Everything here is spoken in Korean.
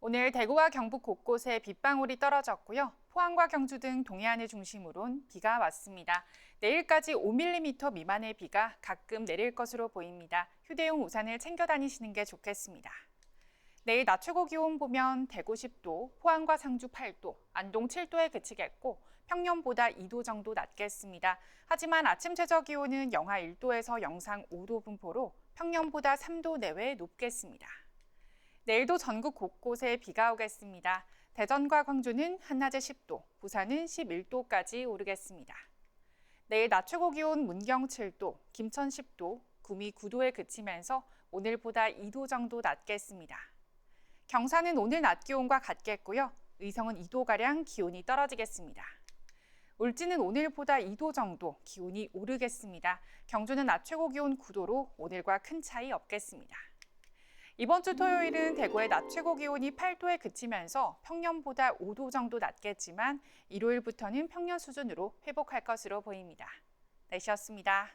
오늘 대구와 경북 곳곳에 빗방울이 떨어졌고요. 포항과 경주 등 동해안을 중심으론 비가 왔습니다. 내일까지 5mm 미만의 비가 가끔 내릴 것으로 보입니다. 휴대용 우산을 챙겨 다니시는 게 좋겠습니다. 내일 낮 최고 기온 보면 대구 10도, 포항과 상주 8도, 안동 7도에 그치겠고 평년보다 2도 정도 낮겠습니다. 하지만 아침 최저 기온은 영하 1도에서 영상 5도 분포로 평년보다 3도 내외 높겠습니다. 내일도 전국 곳곳에 비가 오겠습니다. 대전과 광주는 한낮에 10도, 부산은 11도까지 오르겠습니다. 내일 낮 최고 기온 문경 7도, 김천 10도, 구미 9도에 그치면서 오늘보다 2도 정도 낮겠습니다. 경산은 오늘 낮 기온과 같겠고요. 의성은 2도가량 기온이 떨어지겠습니다. 울진은 오늘보다 2도 정도 기온이 오르겠습니다. 경주는 낮 최고 기온 9도로 오늘과 큰 차이 없겠습니다. 이번 주 토요일은 대구의 낮 최고 기온이 8도에 그치면서 평년보다 5도 정도 낮겠지만 일요일부터는 평년 수준으로 회복할 것으로 보입니다. 날씨였습니다.